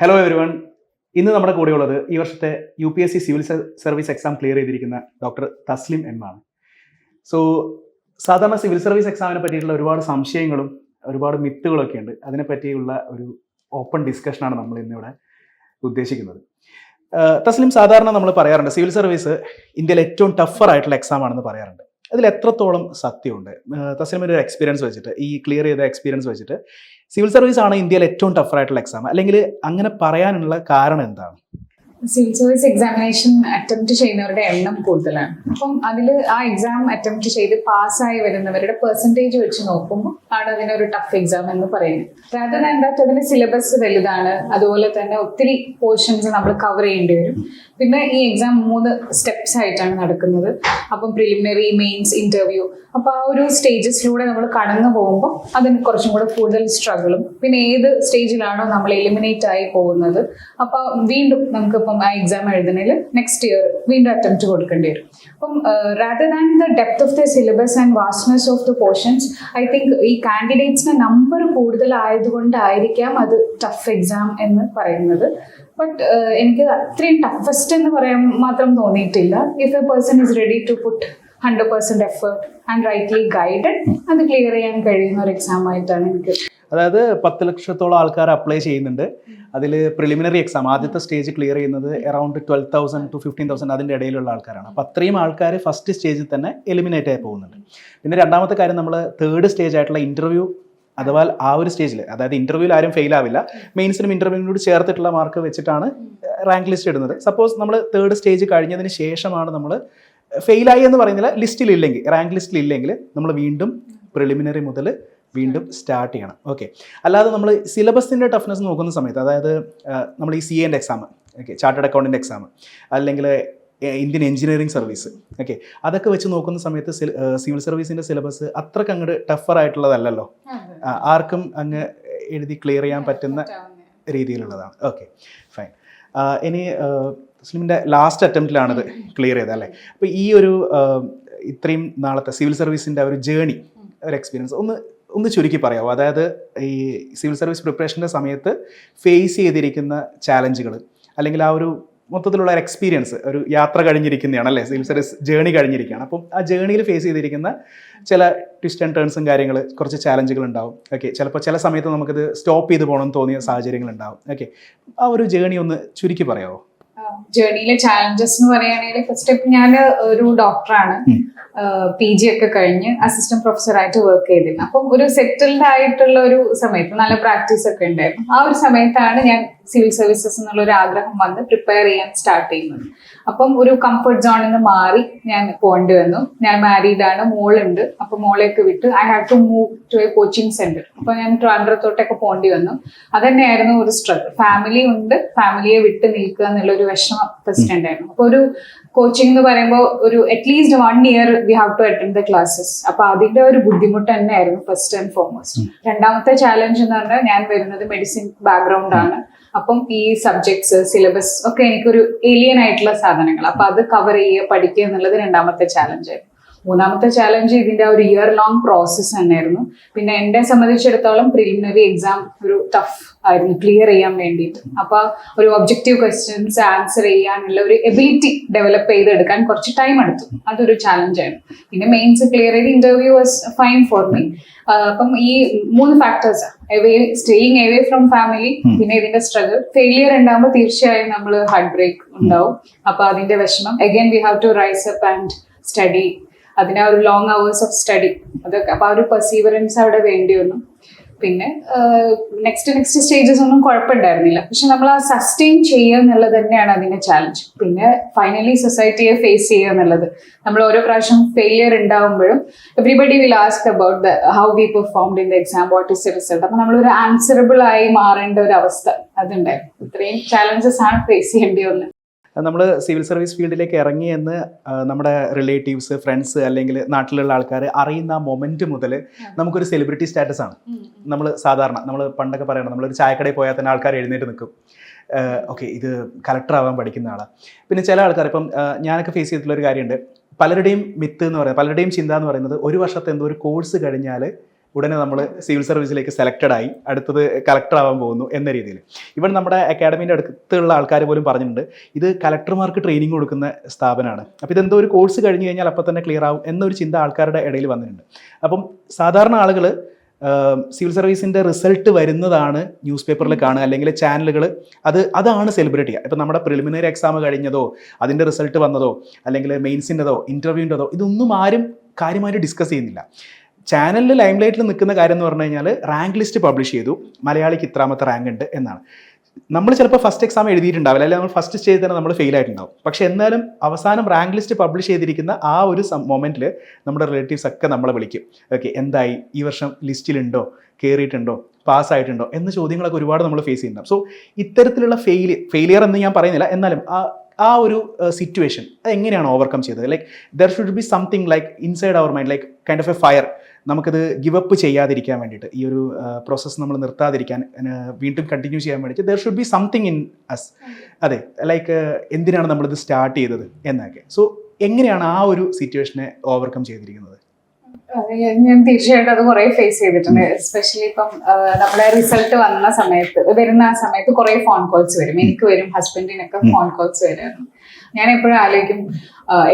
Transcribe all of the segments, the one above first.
Hello everyone ഇന്ന് നമ്മുടെ കൂടെയുള്ളത് ഈ വർഷത്തെ U P S C civil service exam clear ചെയ്തിരിക്കുന്ന ഡോക്ടർ തസ്ലിം എന്നാണ് സോ സാധാരണ സിവിൽ സർവീസ് എക്സാമിനെ പറ്റിയിട്ടുള്ള ഒരുപാട് സംശയങ്ങളും ഒരുപാട് മിത്തുകളൊക്കെ ഉണ്ട്. അതിനെ പറ്റിയുള്ള ഒരു ഓപ്പൺ ഡിസ്കഷനാണ് നമ്മൾ ഇന്നിവിടെ ഉദ്ദേശിക്കുന്നത്. തസ്ലിം സാധാരണ നമ്മൾ പറയാറുണ്ട് സിവിൽ സർവീസ് ഇന്ത്യയിൽ ഏറ്റവും ടഫർ ആയിട്ടുള്ള എക്സാം ആണെന്ന് പറയാറുണ്ട്. അതിൽ എത്രത്തോളം സത്യമുണ്ട്? തസ്ലിമിന്റെ ഒരു എക്സ്പീരിയൻസ് വെച്ചിട്ട് ഈ ക്ലിയർ ചെയ്ത എക്സ്പീരിയൻസ് വെച്ചിട്ട് സിവിൽ സർവീസ് ആണ് ഇന്ത്യയിൽ ഏറ്റവും ടഫറായിട്ടുള്ള എക്സാം അല്ലെങ്കിൽ അങ്ങനെ പറയാനുള്ള കാരണം എന്താണ്? സിവിൽ സർവീസ് എക്സാമിനേഷൻ അറ്റംപ്റ്റ് ചെയ്യുന്നവരുടെ എണ്ണം കൂടുതലാണ്. അപ്പം അതിൽ ആ എക്സാം അറ്റംപ്റ്റ് ചെയ്ത് പാസ്സായി വരുന്നവരുടെ പെർസെന്റേജ് വെച്ച് നോക്കുമ്പോൾ ആണ് അതിനൊരു ടഫ് എക്സാം എന്ന് പറയുന്നത്. Rather എന്താ that അതിന്റെ സിലബസ് വലുതാണ്. അതുപോലെ തന്നെ ഒത്തിരി പോർഷൻസ് നമ്മൾ കവർ ചെയ്യേണ്ടി വരും. പിന്നെ ഈ എക്സാം മൂന്ന് സ്റ്റെപ്സ് ആയിട്ടാണ് നടക്കുന്നത്. അപ്പം പ്രിലിമിനറി മെയിൻസ് ഇന്റർവ്യൂ അപ്പോൾ ആ ഒരു സ്റ്റേജസിലൂടെ നമ്മൾ കടന്നു പോകുമ്പോൾ അതിന് കുറച്ചും കൂടെ കൂടുതൽ സ്ട്രഗിളും പിന്നെ ഏത് സ്റ്റേജിലാണോ നമ്മൾ എലിമിനേറ്റ് ആയി പോകുന്നത്. അപ്പോൾ വീണ്ടും നമുക്കിപ്പം ആ എക്സാം എഴുതുന്നതിൽ നെക്സ്റ്റ് ഇയർ വീണ്ടും അറ്റംപ്റ്റ് കൊടുക്കേണ്ടി വരും. അപ്പം rather than the depth of the syllabus and vastness of the portions I think ഈ കാൻഡിഡേറ്റ്സിന്റെ നമ്പർ കൂടുതലായതുകൊണ്ടായിരിക്കാം അത് ടഫ് എക്സാം എന്ന് പറയുന്നത്. ബട്ട് എനിക്ക് അത്രയും ടഫസ്റ്റ് എന്ന് പറയാൻ മാത്രം തോന്നിയിട്ടില്ല. If a person is ready to put hundred percent effort and rightly guided അത് ക്ലിയർ ചെയ്യാൻ കഴിയുന്ന ഒരു എക്സാം ആയിട്ടാണ് എനിക്ക് അതായത് പത്ത് ലക്ഷത്തോളം ആൾക്കാർ അപ്ലൈ ചെയ്യുന്നുണ്ട്. അതിൽ പ്രിലിമിനറി എക്സാം ആദ്യത്തെ സ്റ്റേജ് ക്ലിയർ ചെയ്യുന്നത് around twelve thousand to fifteen thousand അതിന്റെ ഇടയിലുള്ള ആൾക്കാരാണ്. അപ്പോൾ അത്രയും ആൾക്കാർ ഫസ്റ്റ് സ്റ്റേജിൽ തന്നെ എലിമിനേറ്റ് ആയി പോകുന്നുണ്ട്. പിന്നെ രണ്ടാമത്തെ കാര്യം നമ്മൾ തേർഡ് സ്റ്റേജ് ആയിട്ടുള്ള ഇന്റർവ്യൂ അഥവാ ആ ഒരു സ്റ്റേജിൽ അതായത് ഇന്റർവ്യൂവിൽ ആരും ഫെയിൽ ആവില്ല. മെയിൻസിനും ഇന്റർവ്യൂവിനോട് ചേർത്തിട്ടുള്ള മാർക്ക് വെച്ചിട്ടാണ് റാങ്ക് ലിസ്റ്റ് ഇടുന്നത്. സപ്പോസ് നമ്മൾ തേർഡ് സ്റ്റേജ് കഴിഞ്ഞതിന് ശേഷമാണ് നമ്മൾ ഫെയിലായി എന്ന് പറയുന്നില്ല ലിസ്റ്റിൽ ഇല്ലെങ്കിൽ റാങ്ക് ലിസ്റ്റിൽ ഇല്ലെങ്കിൽ നമ്മൾ വീണ്ടും പ്രിലിമിനറി മുതൽ വീണ്ടും സ്റ്റാർട്ട് ചെയ്യണം. ഓക്കെ അല്ലാതെ നമ്മൾ സിലബസിന്റെ ടഫ്നെസ് നോക്കുന്ന സമയത്ത് അതായത് നമ്മൾ ഈ സി എന്റെ എക്സാം ഓക്കെ ചാർട്ടേഡ് അക്കൗണ്ടിന്റെ എക്സാം അല്ലെങ്കിൽ ഇന്ത്യൻ എഞ്ചിനീയറിംഗ് സർവീസ് ഓക്കെ അതൊക്കെ വെച്ച് നോക്കുന്ന സമയത്ത് സിവിൽ സർവീസിന്റെ സിലബസ് അത്രയ്ക്ക് അങ്ങോട്ട് ടഫർ ആയിട്ടുള്ളതല്ലല്ലോ. ആർക്കും അങ്ങ് എഴുതി ക്ലിയർ ചെയ്യാൻ പറ്റുന്ന രീതിയിലുള്ളതാണ്. ഓക്കെ ഫൈൻ ഇനി മുസ്ലിമിന്റെ ലാസ്റ്റ് അറ്റംപ്റ്റിലാണത് ക്ലിയർ ചെയ്തത് അല്ലേ? അപ്പോൾ ഈ ഒരു ഇത്രയും നാളത്തെ സിവിൽ സർവീസിന്റെ ഒരു ജേണി ഒരു എക്സ്പീരിയൻസ് ഒന്ന് ഒന്ന് ചുരുക്കി പറയാമോ അതായത് ഈ സിവിൽ സർവീസ് പ്രിപ്പറേഷന്റെ സമയത്ത് ഫേസ് ചെയ്തിരിക്കുന്ന ചാലഞ്ചുകൾ അല്ലെങ്കിൽ ആ ഒരു മൊത്തത്തിലുള്ള ഒരു എക്സ്പീരിയൻസ് ഒരു യാത്ര കഴിഞ്ഞിരിക്കുന്നതാണ് അല്ലേ? സിവിൽ സർവീസ് ജേണി കഴിഞ്ഞിരിക്കുകയാണ്. അപ്പം ആ ജേണിയിൽ ഫേസ് ചെയ്തിരിക്കുന്ന ചില ട്വിസ്റ്റ് ആൻഡ് ടേൺസും കാര്യങ്ങൾ കുറച്ച് ചാലഞ്ചുകൾ ഉണ്ടാവും. ഓക്കെ ചിലപ്പോൾ ചില സമയത്ത് നമുക്കത് സ്റ്റോപ്പ് ചെയ്ത് പോകണമെന്ന് തോന്നിയ സാഹചര്യങ്ങൾ ഉണ്ടാവും. ഓക്കെ ആ ഒരു ജേണി ഒന്ന് ചുരുക്കി പറയാമോ ജേർണിയിലെ ചാലഞ്ചസ് എന്ന് പറയുകയാണെങ്കിൽ ഫസ്റ്റ് സ്റ്റെപ്പ് ഞാൻ ഒരു ഡോക്ടറാണ്. പി ജി ഒക്കെ കഴിഞ്ഞ് അസിസ്റ്റന്റ് പ്രൊഫസറായിട്ട് വർക്ക് ചെയ്തിരുന്നു. അപ്പം ഒരു സെറ്റിൽഡ് ആയിട്ടുള്ള ഒരു സമയത്ത് നല്ല പ്രാക്ടീസ് ഒക്കെ ഉണ്ടായിരുന്നു. ആ ഒരു സമയത്താണ് ഞാൻ സിവിൽ സർവീസസ് എന്നുള്ള ഒരു ആഗ്രഹം വന്ന് പ്രിപ്പയർ ചെയ്യാൻ സ്റ്റാർട്ട് ചെയ്യുന്നത് അപ്പം ഒരു കംഫർട്ട് സോണിൽ നിന്ന് മാറി ഞാൻ പോകേണ്ടി വന്നു. ഞാൻ മാരീഡാണ് ആണ് മോളുണ്ട്. അപ്പൊ മോളെയൊക്കെ വിട്ട് I have to move to a coaching centre അപ്പൊ ഞാൻ ട്രാൻഡ്രത്തോട്ടൊക്കെ പോകേണ്ടി വന്നു. അതന്നെയായിരുന്നു ഒരു സ്ട്രഗിൾ ഫാമിലി ഉണ്ട് ഫാമിലിയെ വിട്ട് നിൽക്കുക എന്നുള്ള ഒരു വിഷമം ഫസ്റ്റ് ഉണ്ടായിരുന്നു അപ്പൊ ഒരു കോച്ചിങ് എന്ന് പറയുമ്പോൾ ഒരു at least one year we have to attend the classes അപ്പൊ അതിന്റെ ഒരു ബുദ്ധിമുട്ട് തന്നെയായിരുന്നു ഫസ്റ്റ് ആൻഡ് ഫോർമോസ്റ്റ് രണ്ടാമത്തെ ചാലഞ്ച് എന്ന് പറഞ്ഞാൽ ഞാൻ വരുന്നത് മെഡിസിൻ ബാക്ക്ഗ്രൗണ്ട് ആണ്. അപ്പം ഈ സബ്ജക്ട്സ് സിലബസ് ഒക്കെ എനിക്കൊരു ഏലിയൻ ആയിട്ടുള്ള സാധനങ്ങൾ അപ്പൊ അത് കവർ ചെയ്യുക പഠിക്കുക എന്നുള്ളത് രണ്ടാമത്തെ ചാലഞ്ച് ആയിരുന്നു. മൂന്നാമത്തെ ചാലഞ്ച് ഇതിന്റെ ഒരു ഇയർ ലോങ് പ്രോസസ്സ് തന്നെയായിരുന്നു. പിന്നെ എന്നെ സംബന്ധിച്ചിടത്തോളം പ്രിലിമിനറി എക്സാം ഒരു ടഫ് ആയിരുന്നു ക്ലിയർ ചെയ്യാൻ വേണ്ടിയിട്ട്. അപ്പൊ ഒരു ഒബ്ജക്റ്റീവ് ക്വസ്റ്റ്യൻസ് ആൻസർ ചെയ്യാനുള്ള ഒരു എബിലിറ്റി ഡെവലപ്പ് ചെയ്തെടുക്കാൻ കുറച്ച് ടൈം എടുത്തു. അതൊരു ചാലഞ്ച് ആയിരുന്നു. പിന്നെ മെയിൻസ് ക്ലിയർ ചെയ്ത് interview was fine for me അപ്പം ഈ മൂന്ന് factors away staying away from family പിന്നെ ഇതിന്റെ സ്ട്രഗിൾ ഫെയിലിയർ ഉണ്ടാകുമ്പോൾ തീർച്ചയായും നമ്മൾ ഹാർട്ട് ബ്രേക്ക് ഉണ്ടാവും. അപ്പൊ അതിന്റെ വിഷമം. Again we have to rise up and study അതിന് ഒരു ലോങ് അവേഴ്സ് ഓഫ് സ്റ്റഡി അതൊക്കെ അപ്പൊ ആ ഒരു പെർസീവറൻസ് അവിടെ വേണ്ടി വന്നു. പിന്നെ നെക്സ്റ്റ് നെക്സ്റ്റ് സ്റ്റേജസ് ഒന്നും കുഴപ്പമുണ്ടായിരുന്നില്ല. പക്ഷെ നമ്മൾ ആ സസ്റ്റെയിൻ ചെയ്യുക എന്നുള്ളത് തന്നെയാണ് അതിന്റെ ചാലഞ്ച് പിന്നെ ഫൈനലി സൊസൈറ്റിയെ ഫേസ് ചെയ്യുക എന്നുള്ളത്. നമ്മൾ ഓരോ പ്രാവശ്യം failure ഉണ്ടാകുമ്പോഴും everybody will ask about the how we performed in the exam what is the result അപ്പൊ നമ്മളൊരു ആൻസറബിൾ ആയി മാറേണ്ട ഒരു അവസ്ഥ അതുണ്ടായിരുന്നു. ഇത്രയും ചാലഞ്ചസ് ആണ് ഫേസ് ചെയ്യേണ്ടി വന്നത്. നമ്മൾ സിവിൽ സർവീസ് ഫീൽഡിലേക്ക് ഇറങ്ങി എന്ന് നമ്മുടെ റിലേറ്റീവ്സ് ഫ്രണ്ട്സ് അല്ലെങ്കിൽ നാട്ടിലുള്ള ആൾക്കാർ അറിയുന്ന ആ മൊമെന്റ് മുതൽ നമുക്കൊരു സെലിബ്രിറ്റി സ്റ്റാറ്റസ് ആണ്. നമ്മൾ സാധാരണ നമ്മൾ പണ്ടൊക്കെ പറയണം നമ്മളൊരു ചായക്കടയിൽ പോയാൽ തന്നെ ആൾക്കാർ എഴുന്നേറ്റ് നിൽക്കും. ഓക്കെ ഇത് കലക്ടർ ആവാൻ പഠിക്കുന്ന ആളാണ് പിന്നെ ചില ആൾക്കാർ ഇപ്പം ഞാനൊക്കെ ഫേസ് ചെയ്തിട്ടുള്ള ഒരു കാര്യമുണ്ട്. പലരുടെയും മിത്ത് എന്ന് പറയുന്നത് പലരുടെയും ചിന്ത എന്ന് പറയുന്നത് ഒരു വർഷത്തെ എന്തോ ഒരു കോഴ്സ് കഴിഞ്ഞാൽ ഉടനെ നമ്മൾ സിവിൽ സർവീസിലേക്ക് സെലക്റ്റഡ് ആയി അടുത്തത് കളക്ടർ ആവാൻ പോകുന്നു എന്ന രീതിയിൽ. ഇവൻ നമ്മുടെ അക്കാഡമീന്റെ അടുത്തുള്ള ആൾക്കാർ പോലും പറഞ്ഞിട്ടുണ്ട് ഇത് കലക്ടർമാർക്ക് ട്രെയിനിങ് കൊടുക്കുന്ന സ്ഥാപനമാണ്. അപ്പോൾ ഇതെന്തോ ഒരു കോഴ്സ് കഴിഞ്ഞ് കഴിഞ്ഞാൽ അപ്പോൾ തന്നെ ക്ലിയർ ആവും എന്നൊരു ചിന്ത ആൾക്കാരുടെ ഇടയിൽ വന്നിട്ടുണ്ട്. അപ്പം സാധാരണ ആളുകൾ സിവിൽ സർവീസിന്റെ റിസൾട്ട് വരുന്നതാണ് ന്യൂസ് പേപ്പറിൽ കാണുക അല്ലെങ്കിൽ ചാനലുകൾ അത് അതാണ് സെലിബ്രേറ്റ് ചെയ്യുക ഇപ്പം നമ്മുടെ പ്രിലിമിനറി എക്സാം കഴിഞ്ഞതോ അതിന്റെ റിസൾട്ട് വന്നതോ അല്ലെങ്കിൽ മെയിൻസിന്റെതോ ഇന്റർവ്യൂവിന്റെതോ ഇതൊന്നും ആരും കാര്യമായിട്ട് ഡിസ്കസ് ചെയ്യുന്നില്ല. ചാനലിൽ ലൈം ലൈറ്റിൽ നിൽക്കുന്ന കാര്യം എന്ന് പറഞ്ഞു കഴിഞ്ഞാൽ റാങ്ക് ലിസ്റ്റ് പബ്ലിഷ് ചെയ്തു. മലയാളിക്ക് ഇത്രാമത്തെ റാങ്ക് ഉണ്ട് എന്നാണ്. നമ്മൾ ചിലപ്പോൾ ഫസ്റ്റ് എക്സാം എഴുതിയിട്ടുണ്ടാവില്ല. അല്ലെങ്കിൽ നമ്മൾ ഫസ്റ്റ് സ്റ്റേജ് തന്നെ നമ്മൾ ഫെയിൽ ആയിട്ടുണ്ടാവും. പക്ഷെ എന്നാലും അവസാനം റാങ്ക് ലിസ്റ്റ് പബ്ലിഷ് ചെയ്തിരിക്കുന്ന ആ ഒരു മൊമെന്റിൽ നമ്മുടെ റിലേറ്റീവ്സ് ഒക്കെ നമ്മളെ വിളിക്കും. ഓക്കെ എന്തായി? ഈ വർഷം ലിസ്റ്റിലുണ്ടോ കയറിയിട്ടുണ്ടോ പാസ്സായിട്ടുണ്ടോ എന്ന ചോദ്യങ്ങളൊക്കെ ഒരുപാട് നമ്മൾ ഫേസ് ചെയ്യുന്നുണ്ടാവും. സോ ഇത്തരത്തിലുള്ള ഫെയിൽ ഫെയിലിയർ എന്ന് ഞാൻ പറയുന്നില്ല. എന്നാലും ആ ആ ഒരു സിറ്റുവേഷൻ അത് എങ്ങനെയാണ് ഓവർകം ചെയ്തത്? Like there should be something like inside our mind like kind of a fire നമുക്കത് ഗിവപ്പ് അപ്പ് ചെയ്യാതിരിക്കാൻ വേണ്ടിയിട്ട് ഈ ഒരു പ്രോസസ്സ് നമ്മൾ നിർത്താതിരിക്കാൻ വീണ്ടും കണ്ടിന്യൂ ചെയ്യാൻ വേണ്ടിയിട്ട് there should be something in us അതെ. ലൈക്ക് എന്തിനാണ് നമ്മളിത് സ്റ്റാർട്ട് ചെയ്തത് എന്നൊക്കെ. സോ എങ്ങനെയാണ് ആ ഒരു സിറ്റുവേഷനെ ഓവർകം ചെയ്തിരിക്കുന്നത്? ഞാൻ തീർച്ചയായിട്ടും അത് കുറെ ഫേസ് ചെയ്തിട്ടുണ്ട്. എസ്പെഷ്യലി ഇപ്പം നമ്മുടെ റിസൾട്ട് വന്ന സമയത്ത് വരുന്ന ആ സമയത്ത് കുറെ ഫോൺ കോൾസ് വരും. എനിക്ക് വരും ഹസ്ബൻഡിനൊക്കെ ഫോൺ കോൾസ് വരുമായിരുന്നു ഞാൻ എപ്പോഴും ആലോചിക്കും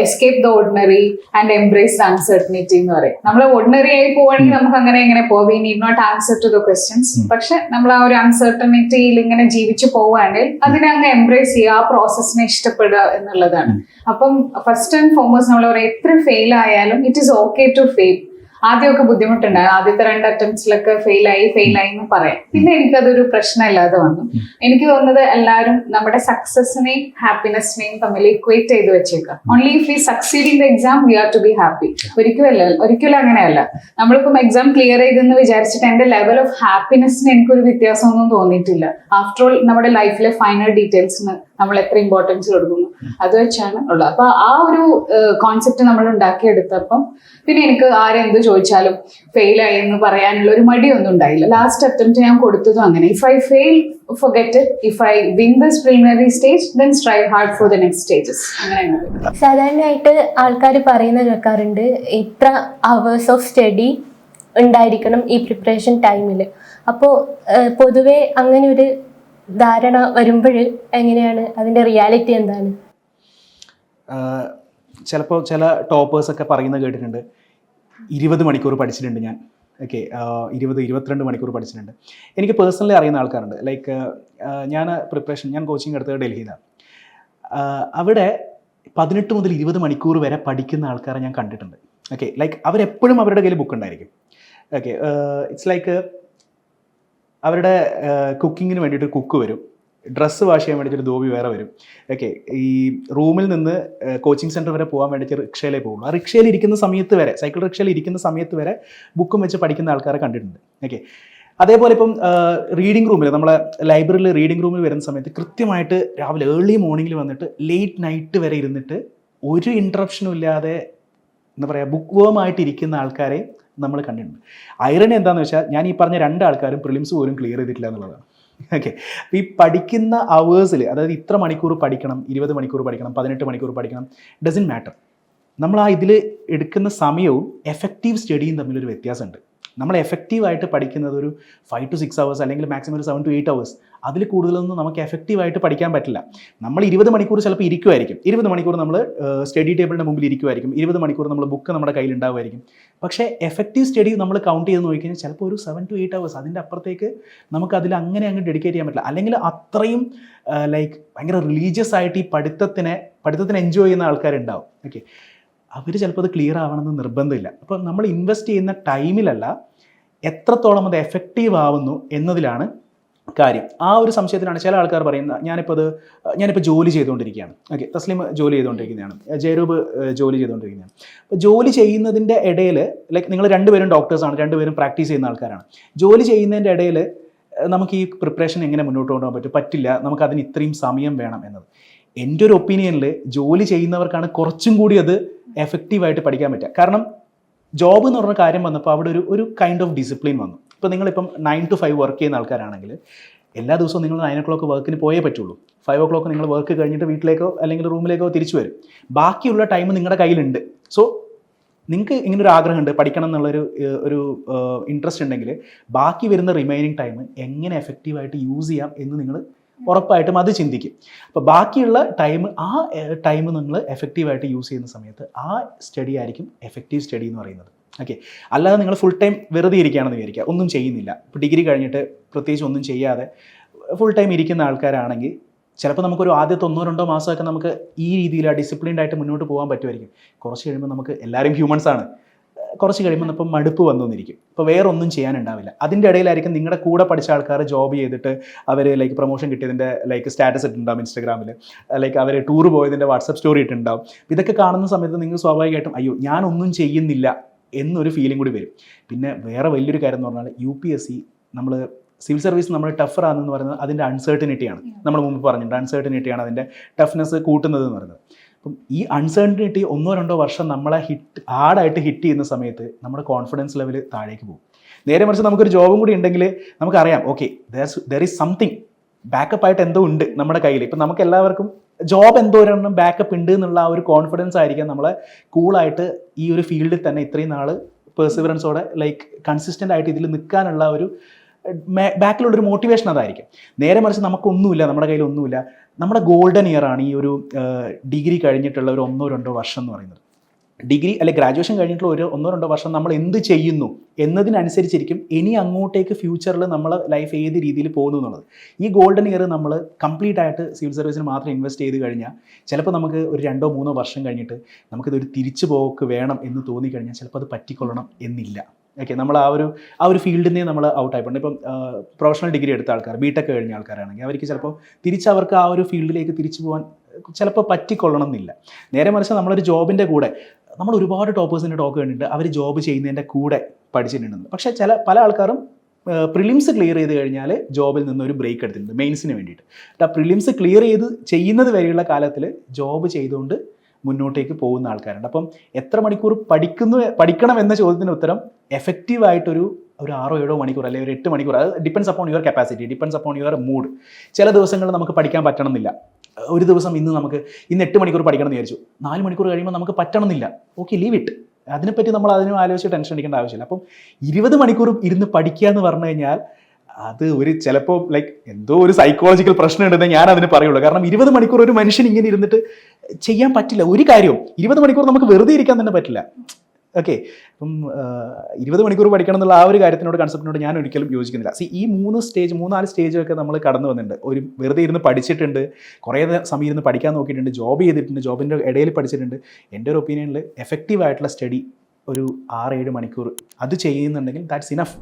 escape the ordinary and embrace the uncertainty എന്ന് പറയും. നമ്മൾ ഓർഡിനറി ആയി പോവാണെങ്കിൽ നമുക്ക് അങ്ങനെ ഇങ്ങനെ പോവാം? We need not answer to the questions പക്ഷെ നമ്മൾ ആ ഒരു അൺസർട്ടനിറ്റിയിൽ ഇങ്ങനെ ജീവിച്ചു പോവുകയാണെങ്കിൽ അതിനെ അങ്ങ് എംബ്രേസ് ചെയ്യുക ആ പ്രോസസ്സിനെ ഇഷ്ടപ്പെടുക എന്നുള്ളതാണ്. അപ്പം ഫസ്റ്റ് ആൻഡ് ഫോർമോസ്റ്റ് നമ്മൾ പറയാം എത്ര ഫെയിൽ ആയാലും it is okay to fail ആദ്യമൊക്കെ ബുദ്ധിമുട്ടുണ്ടായി. ആദ്യത്തെ രണ്ട് അറ്റംപ്റ്റ്സിലൊക്കെ ഫെയിൽ ആയി എന്ന് പറയാം. പിന്നെ എനിക്കതൊരു പ്രശ്നമില്ലാതെ വന്നു. എനിക്ക് തോന്നുന്നത് എല്ലാവരും നമ്മുടെ സക്സസിനെയും ഹാപ്പിനെസിനെയും തമ്മിൽ ഇക്വേറ്റ് ചെയ്ത് വെച്ചേക്കാം. Only if we succeed in the exam we are to be happy ഒരിക്കലല്ല ഒരിക്കലും അങ്ങനെയല്ല. നമ്മളിപ്പം എക്സാം ക്ലിയർ ചെയ്തെന്ന് വിചാരിച്ചിട്ട് എന്റെ ലെവൽ ഓഫ് ഹാപ്പിനെസ്സിന് എനിക്കൊരു വ്യത്യാസമൊന്നും തോന്നിയിട്ടില്ല. ആഫ്റ്റർ ഓൾ നമ്മുടെ ലൈഫിലെ ഫൈനൽ ഡീറ്റെയിൽസിന് നമ്മൾ എത്ര ഇമ്പോർട്ടൻസ് കൊടുക്കുന്നു. അത് വെച്ചാണ് ഉള്ളത്. അപ്പൊ ആ ഒരു കോൺസെപ്റ്റ് നമ്മൾ ഉണ്ടാക്കിയെടുത്തപ്പം പിന്നെ എനിക്ക് ആരെന്ത് ചോദിച്ചാലും ഫെയിൽ ആയി എന്ന് പറയാനുള്ള ഒരു മടിയൊന്നും ഉണ്ടായില്ല. ലാസ്റ്റ് അറ്റംപ്റ്റ് ഞാൻ കൊടുത്തതും അങ്ങനെ. If I fail forget if I win this stage then strive hard for the next stages അങ്ങനെ അങ്ങനെ സാധാരണയായിട്ട് ആൾക്കാർ പറയുന്ന കേൾക്കാറുണ്ട് ഇത്ര അവേഴ്സ് ഓഫ് സ്റ്റഡി ഉണ്ടായിരിക്കണം ഈ പ്രിപ്പറേഷൻ ടൈമിൽ അപ്പോൾ പൊതുവെ അങ്ങനെ ഒരു ധാരണ വരുമ്പോൾ എങ്ങനെയാണ്? അതിന്റെ റിയാലിറ്റി എന്താണ്? ചിലപ്പോൾ ചില ടോപ്പേഴ്സൊക്കെ പറയുന്നത് കേട്ടിട്ടുണ്ട്. ഇരുപത് മണിക്കൂർ പഠിച്ചിട്ടുണ്ട് ഞാൻ. ഓക്കെ ഇരുപത് ഇരുപത്തിരണ്ട് മണിക്കൂർ പഠിച്ചിട്ടുണ്ട്. എനിക്ക് പേഴ്സണലി അറിയുന്ന ആൾക്കാരുണ്ട്. ലൈക്ക് ഞാൻ പ്രിപ്പറേഷൻ ഞാൻ കോച്ചിങ് എടുത്തത് ഡൽഹിയിലാണ്. അവിടെ പതിനെട്ട് മുതൽ ഇരുപത് മണിക്കൂർ വരെ പഠിക്കുന്ന ആൾക്കാരെ ഞാൻ കണ്ടിട്ടുണ്ട്. ഓക്കെ ലൈക്ക് അവരെപ്പോഴും അവരുടെ കയ്യിൽ ബുക്ക് ഉണ്ടായിരിക്കും. ഓക്കെ ഇറ്റ്സ് ലൈക്ക് അവരുടെ കുക്കിങ്ങിന് വേണ്ടിയിട്ട് കുക്ക് വരും. ഡ്രസ്സ് വാഷ് ചെയ്യാൻ വേണ്ടിയിട്ട് ഒരു ധോബി വേറെ വരും. ഓക്കെ ഈ റൂമിൽ നിന്ന് കോച്ചിങ് സെന്റർ വരെ പോകാൻ വേണ്ടിയിട്ട് റിക്ഷയിലേ പോകുള്ളൂ ആ റിക്ഷയിൽ ഇരിക്കുന്ന സമയത്ത് വരെ സൈക്കിൾ റിക്ഷയിൽ ഇരിക്കുന്ന സമയത്ത് വരെ ബുക്കും വെച്ച് പഠിക്കുന്ന ആൾക്കാരെ കണ്ടിട്ടുണ്ട്. ഓക്കെ അതേപോലെ ഇപ്പം റീഡിംഗ് റൂമിൽ നമ്മളെ ലൈബ്രറിയിൽ റീഡിംഗ് റൂമിൽ വരുന്ന സമയത്ത് കൃത്യമായിട്ട് രാവിലെ ഏർലി മോർണിംഗിൽ വന്നിട്ട് ലേറ്റ് നൈറ്റ് വരെ ഇരുന്നിട്ട് ഒരു ഇൻട്രപ്ഷനും ഇല്ലാതെ എന്താ പറയുക ബുക്ക് വേമായിട്ട് ഇരിക്കുന്ന ആൾക്കാരെ നമ്മൾ കണ്ടിട്ടുണ്ട്. ഐറൺ എന്താണെന്ന് വെച്ചാൽ ഞാൻ ഈ പറഞ്ഞ രണ്ട് ആൾക്കാരും പ്രിലിംസ് പോലും ക്ലിയർ ചെയ്തിട്ടില്ല എന്നുള്ളതാണ്. ഓക്കെ അപ്പോൾ ഈ പഠിക്കുന്ന അവേഴ്സിൽ അതായത് ഇത്ര മണിക്കൂർ പഠിക്കണം ഇരുപത് മണിക്കൂർ പഠിക്കണം പതിനെട്ട് മണിക്കൂർ പഠിക്കണം ഡസൻ മാറ്റർ നമ്മൾ ആ ഇതിൽ എടുക്കുന്ന സമയവും എഫക്റ്റീവ് സ്റ്റഡിയും തമ്മിലൊരു വ്യത്യാസമുണ്ട്. നമ്മൾ എഫക്റ്റീവായിട്ട് പഠിക്കുന്നത് ഒരു ഫൈവ് ടു സിക്സ് അവേഴ്സ് അല്ലെങ്കിൽ മാക്സിമം ഒരു സെവൻ ടു എയ്റ്റ് അവേഴ്സ് അതിൽ കൂടുതലൊന്നും നമുക്ക് എഫക്റ്റീവായിട്ട് പഠിക്കാൻ പറ്റില്ല. നമ്മൾ ഇരുപത് മണിക്കൂർ ചിലപ്പോൾ ഇരിക്കുമായിരിക്കും ഇരുപത് മണിക്കൂർ നമ്മൾ സ്റ്റഡി ടേബിളിന്റെ മുമ്പിൽ ഇരിക്കുമായിരിക്കും ഇരുപത് മണിക്കൂർ നമ്മൾ ബുക്ക് നമ്മുടെ കയ്യിൽ ഉണ്ടാവുമായിരിക്കും. പക്ഷേ എഫക്റ്റീവ് സ്റ്റഡി നമ്മൾ കൗണ്ട് ചെയ്ത് നോക്കിക്കഴിഞ്ഞാൽ ചിലപ്പോൾ ഒരു സെവൻ ടു എയ്റ്റ് അവേഴ്സ് അതിന്റെ അപ്പുറത്തേക്ക് നമുക്ക് അതിൽ അങ്ങനെ അങ്ങ് ഡെഡിക്കേറ്റ് ചെയ്യാൻ പറ്റില്ല. അല്ലെങ്കിൽ അത്രയും ലൈക്ക് ഭയങ്കര റിലീജിയസ് ആയിട്ട് ഈ പഠിത്തത്തിനെ പഠിത്തത്തിന് എൻജോയ് ചെയ്യുന്ന ആൾക്കാരുണ്ടാവും. ഓക്കെ അവർ ചിലപ്പോൾ അത് ക്ലിയർ ആവണമെന്ന് നിർബന്ധമില്ല. അപ്പോൾ നമ്മൾ ഇൻവെസ്റ്റ് ചെയ്യുന്ന ടൈമിലല്ല എത്രത്തോളം അത് എഫക്റ്റീവ് ആവുന്നു എന്നതിലാണ് കാര്യം. ആ ഒരു സംശയത്തിലാണ് ചില ആൾക്കാർ പറയുന്നത് ഞാനിപ്പോൾ അത് ഞാനിപ്പോൾ ജോലി ചെയ്തുകൊണ്ടിരിക്കുകയാണ്. ഓക്കെ തസ്ലിം ജോലി ചെയ്തുകൊണ്ടിരിക്കുന്നതാണ്. ജയരൂപ് ജോലി ചെയ്തുകൊണ്ടിരിക്കുന്നതാണ്. അപ്പോൾ ജോലി ചെയ്യുന്നതിന്റെ ഇടയിൽ ലൈക്ക് നിങ്ങൾ രണ്ടുപേരും ഡോക്ടേഴ്സാണ് രണ്ടുപേരും പ്രാക്ടീസ് ചെയ്യുന്ന ആൾക്കാരാണ്. ജോലി ചെയ്യുന്നതിന്റെ ഇടയിൽ നമുക്ക് ഈ പ്രിപ്പറേഷൻ എങ്ങനെ മുന്നോട്ട് കൊണ്ടുപോകാൻ പറ്റും? പറ്റില്ല നമുക്ക് അതിന് ഇത്രയും സമയം വേണം എന്നത്. എന്റെ ഒരു ഒപ്പീനിയനിൽ ജോലി ചെയ്യുന്നവർക്കാണ് കുറച്ചും കൂടി അത് എഫക്റ്റീവായിട്ട് പഠിക്കാൻ പറ്റുക. കാരണം ജോബ് എന്ന് പറഞ്ഞ കാര്യം വന്നപ്പോൾ അവിടെ ഒരു ഒരു കൈൻഡ് ഓഫ് ഡിസിപ്ലിൻ വന്നു. ഇപ്പോൾ നിങ്ങളിപ്പം നയൻ ടു ഫൈവ് വർക്ക് ചെയ്യുന്ന ആൾക്കാരാണെങ്കിൽ എല്ലാ ദിവസവും നിങ്ങൾ നയൻ ഒ ക്ലോക്ക് വർക്കിന് പോയേ പറ്റുള്ളൂ. ഫൈവ് ഒ ക്ലോക്ക് നിങ്ങൾ വർക്ക് കഴിഞ്ഞിട്ട് വീട്ടിലേക്കോ അല്ലെങ്കിൽ റൂമിലേക്കോ തിരിച്ചു വരും. ബാക്കിയുള്ള ടൈം നിങ്ങളുടെ കയ്യിലുണ്ട്. സോ നിങ്ങൾക്ക് ഇങ്ങനെ ഒരു ആഗ്രഹമുണ്ട് പഠിക്കണം എന്നുള്ളൊരു ഒരു ഇൻട്രസ്റ്റ് ഉണ്ടെങ്കിൽ ബാക്കി വരുന്ന റിമൈനിങ് ടൈം എങ്ങനെ എഫക്റ്റീവായിട്ട് യൂസ് ചെയ്യാം എന്ന് നിങ്ങൾ ഉറപ്പായിട്ടും അത് ചിന്തിക്കും. അപ്പോൾ ബാക്കിയുള്ള ടൈം ആ ടൈം നിങ്ങൾ എഫക്റ്റീവായിട്ട് യൂസ് ചെയ്യുന്ന സമയത്ത് ആ സ്റ്റഡി ആയിരിക്കും എഫക്റ്റീവ് സ്റ്റഡി എന്ന് പറയുന്നത്. ഓക്കെ അല്ലാതെ നിങ്ങൾ ഫുൾ ടൈം വെറുതെ ഇരിക്കുകയാണെന്ന് വിചാരിക്കുക. ഒന്നും ചെയ്യുന്നില്ല. ഇപ്പോൾ ഡിഗ്രി കഴിഞ്ഞിട്ട് പ്രത്യേകിച്ച് ഒന്നും ചെയ്യാതെ ഫുൾ ടൈം ഇരിക്കുന്ന ആൾക്കാരാണെങ്കിൽ ചിലപ്പോൾ നമുക്കൊരു ആദ്യത്തെ ഒന്നോ രണ്ടോ മാസമൊക്കെ നമുക്ക് ഈ രീതിയിൽ ഡിസിപ്ലിൻഡ് ആയിട്ട് മുന്നോട്ട് പോകാൻ പറ്റുമായിരിക്കും. കുറച്ച് കഴിയുമ്പോൾ നമുക്ക് എല്ലാവരും ഹ്യൂമൻസ് ആണ്. കുറച്ച് കഴിയുമ്പോൾ ഇപ്പം മടുപ്പ് വന്നു എന്നിരിക്കും ഇപ്പോൾ വേറെ ഒന്നും ചെയ്യാനുണ്ടാവില്ല. അതിന്റെ ഇടയിലായിരിക്കും നിങ്ങളുടെ കൂടെ പഠിച്ച ആൾക്കാർ ജോബ് ചെയ്തിട്ട് അവർ ലൈക്ക് പ്രൊമോഷൻ കിട്ടിയതിന്റെ ലൈക്ക് സ്റ്റാറ്റസ് ഇട്ടുണ്ടാവും ഇൻസ്റ്റാഗ്രാമിൽ ലൈക്ക് അവർ ടൂർ പോയതിന്റെ വാട്സപ്പ് സ്റ്റോറി ഇട്ടുണ്ടാവും. ഇതൊക്കെ കാണുന്ന സമയത്ത് നിങ്ങൾ സ്വാഭാവികമായിട്ടും അയ്യോ ഞാനൊന്നും ചെയ്യുന്നില്ല എന്നൊരു ഫീലിംഗ് കൂടി വരും. പിന്നെ വേറെ വലിയൊരു കാര്യം എന്ന് പറഞ്ഞാൽ യു പി എസ് സി നമ്മൾ സിവിൽ സർവീസ് നമ്മൾ ടഫറാണെന്ന് പറയുന്നത് അതിന്റെ അൺസർട്ടനിറ്റിയാണ് നമ്മൾ മുമ്പ് പറഞ്ഞിട്ടുണ്ട് അൺസർട്ടനിറ്റിയാണ് അതിന്റെ ടഫ്നെസ് കൂട്ടുന്നത് എന്ന് പറയുന്നത്. അപ്പം ഈ അൺസേർട്ടനിറ്റി ഒന്നോ രണ്ടോ വർഷം നമ്മളെ ഹിറ്റ് ഹാർഡായിട്ട് ഹിറ്റ് ചെയ്യുന്ന സമയത്ത് നമ്മുടെ കോൺഫിഡൻസ് ലെവൽ താഴേക്ക് പോകും. നേരെ മറിച്ച് നമുക്കൊരു ജോബും കൂടി ഉണ്ടെങ്കിൽ നമുക്കറിയാം okay there is something backup ആയിട്ട് എന്തോ ഉണ്ട് നമ്മുടെ കയ്യിൽ. ഇപ്പം നമുക്ക് എല്ലാവർക്കും ജോബ് എന്തോ ഒരെണ്ണം ബാക്കപ്പ് ഉണ്ട് എന്നുള്ള ആ ഒരു കോൺഫിഡൻസ് ആയിരിക്കാം നമ്മളെ കൂളായിട്ട് ഈ ഒരു ഫീൽഡിൽ തന്നെ ഇത്രയും നാൾ പേഴ്സിവറൻസോടെ ലൈക്ക് കൺസിസ്റ്റന്റ് ആയിട്ട് ഇതിൽ നിൽക്കാനുള്ള ഒരു ബാക്കിലുള്ളൊരു മോട്ടിവേഷൻ അതായിരിക്കും. നേരെ മറിച്ച് നമുക്കൊന്നുമില്ല നമ്മുടെ കയ്യിൽ ഒന്നുമില്ല നമ്മുടെ ഗോൾഡൻ ഇയർ ആണ് ഈ ഒരു ഡിഗ്രി കഴിഞ്ഞിട്ടുള്ള ഒരു ഒന്നോ രണ്ടോ വർഷം എന്ന് പറയുന്നത്. ഡിഗ്രി അല്ലെ ഗ്രാജുവേഷൻ കഴിഞ്ഞിട്ടുള്ള ഒരു ഒന്നോ രണ്ടോ വർഷം നമ്മൾ എന്ത് ചെയ്യുന്നു എന്നതിനനുസരിച്ചിരിക്കും ഇനി അങ്ങോട്ടേക്ക് ഫ്യൂച്ചറിൽ നമ്മൾ ലൈഫ് ഏത് രീതിയിൽ പോകുന്നു എന്നുള്ളത്. ഈ ഗോൾഡൻ ഇയർ നമ്മൾ കംപ്ലീറ്റ് ആയിട്ട് സിവിൽ സർവീസിന് മാത്രം ഇൻവെസ്റ്റ് ചെയ്ത് കഴിഞ്ഞാൽ ചിലപ്പോൾ നമുക്ക് ഒരു രണ്ടോ മൂന്നോ വർഷം കഴിഞ്ഞിട്ട് നമുക്കിതൊരു തിരിച്ചു പോക്ക് വേണം എന്ന് തോന്നിക്കഴിഞ്ഞാൽ ചിലപ്പോൾ അത് പറ്റിക്കൊള്ളണം എന്നില്ല. ഓക്കെ നമ്മൾ ആ ഒരു ആ ഒരു ഫീൽഡിൽ നിന്ന് നമ്മൾ ഔട്ട് ആയിപ്പോണ്ട് ഇപ്പം പ്രൊഫഷണൽ ഡിഗ്രി എടുത്ത ആൾക്കാർ ബിടെക് കഴിഞ്ഞ ആൾക്കാരാണെങ്കിൽ അവർക്ക് ചിലപ്പോൾ തിരിച്ച് അവർക്ക് ആ ഒരു ഫീൽഡിലേക്ക് തിരിച്ചു പോകാൻ ചിലപ്പോൾ പറ്റിക്കൊള്ളണം എന്നില്ല നേരെ മറിച്ച് നമ്മളൊരു ജോബിന്റെ കൂടെ നമ്മൾ ഒരുപാട് ടോപ്പേഴ്സിന്റെ ടോക്ക് കണ്ടിട്ട് അവർ ജോബ് ചെയ്യുന്നതിന്റെ കൂടെ പഠിച്ചിട്ടുണ്ടെന്ന് പക്ഷേ ചില പല ആൾക്കാരും പ്രിലിംസ് ക്ലിയർ ചെയ്ത് കഴിഞ്ഞാൽ ജോബിൽ നിന്ന് ഒരു ബ്രേക്ക് എടുത്തിട്ടുണ്ട് മെയിൻസിന് വേണ്ടിയിട്ട്. ആ പ്രിലിംസ് ക്ലിയർ ചെയ്ത് ചെയ്യുന്നത് വരെയുള്ള കാലത്തിൽ ജോബ് ചെയ്തുകൊണ്ട് മുന്നോട്ടേക്ക് പോകുന്ന ആൾക്കാരുണ്ട്. അപ്പം എത്ര മണിക്കൂർ പഠിക്കുന്നു പഠിക്കണം എന്ന ചോദ്യത്തിന് ഉത്തരം എഫക്റ്റീവ് ആയിട്ടൊരു ഒരു ആറോ ഏഴോ മണിക്കൂർ അല്ലെങ്കിൽ ഒരു എട്ട് മണിക്കൂർ അത് depends upon your capacity depends upon your mood ചില ദിവസങ്ങൾ നമുക്ക് പഠിക്കാൻ പറ്റണമെന്നില്ല. ഒരു ദിവസം ഇന്ന് നമുക്ക് ഇന്ന് എട്ട് മണിക്കൂർ പഠിക്കണം എന്ന് വിചാരിച്ചു. നാല് മണിക്കൂർ കഴിയുമ്പോൾ നമുക്ക് പറ്റണമെന്നില്ല. ഓക്കെ ലീവ് ഇട്ട് അതിനെപ്പറ്റി നമ്മൾ അതിനും ആലോചിച്ച് ടെൻഷൻ അടിക്കേണ്ട ആവശ്യമില്ല. അപ്പം ഇരുപത് മണിക്കൂർ ഇരുന്ന് പഠിക്കുക എന്ന് പറഞ്ഞു കഴിഞ്ഞാൽ അത് ഒരു ചിലപ്പോൾ ലൈക്ക് എന്തോ ഒരു സൈക്കോളജിക്കൽ പ്രശ്നം ഉണ്ടെന്ന് ഞാൻ അതിന് പറയുള്ളൂ. കാരണം ഇരുപത് മണിക്കൂർ ഒരു മനുഷ്യൻ ഇങ്ങനെ ഇരുന്നിട്ട് ചെയ്യാൻ പറ്റില്ല. ഒരു കാര്യവും ഇരുപത് മണിക്കൂർ നമുക്ക് വെറുതെ ഇരിക്കാൻ തന്നെ പറ്റില്ല. ഓക്കെ അപ്പം ഇരുപത് മണിക്കൂർ പഠിക്കണം എന്നുള്ള ആ ഒരു കാര്യത്തിനോട് കൺസെപ്റ്റിനോട് ഞാൻ ഒരിക്കലും യോജിക്കുന്നില്ല. സി ഈ മൂന്ന് സ്റ്റേജ് മൂന്നാൽ സ്റ്റേജൊക്കെ നമ്മൾ കടന്നു വന്നിട്ടുണ്ട്. ഒരു വെറുതെ ഇരുന്ന് പഠിച്ചിട്ടുണ്ട്. കുറേ സമയം ഇരുന്ന് പഠിക്കാൻ നോക്കിയിട്ടുണ്ട്. ജോബ് ചെയ്തിട്ടുണ്ട്. ജോബിന്റെ ഇടയിൽ പഠിച്ചിട്ടുണ്ട്. എന്റെ ഒരു ഒപ്പീനിയനിൽ എഫക്റ്റീവ് ആയിട്ടുള്ള സ്റ്റഡി ഒരു ആറ് ഏഴ് മണിക്കൂർ. അത് ചെയ്യുന്നുണ്ടെങ്കിൽ ദാറ്റ്സ് ഇനഫ്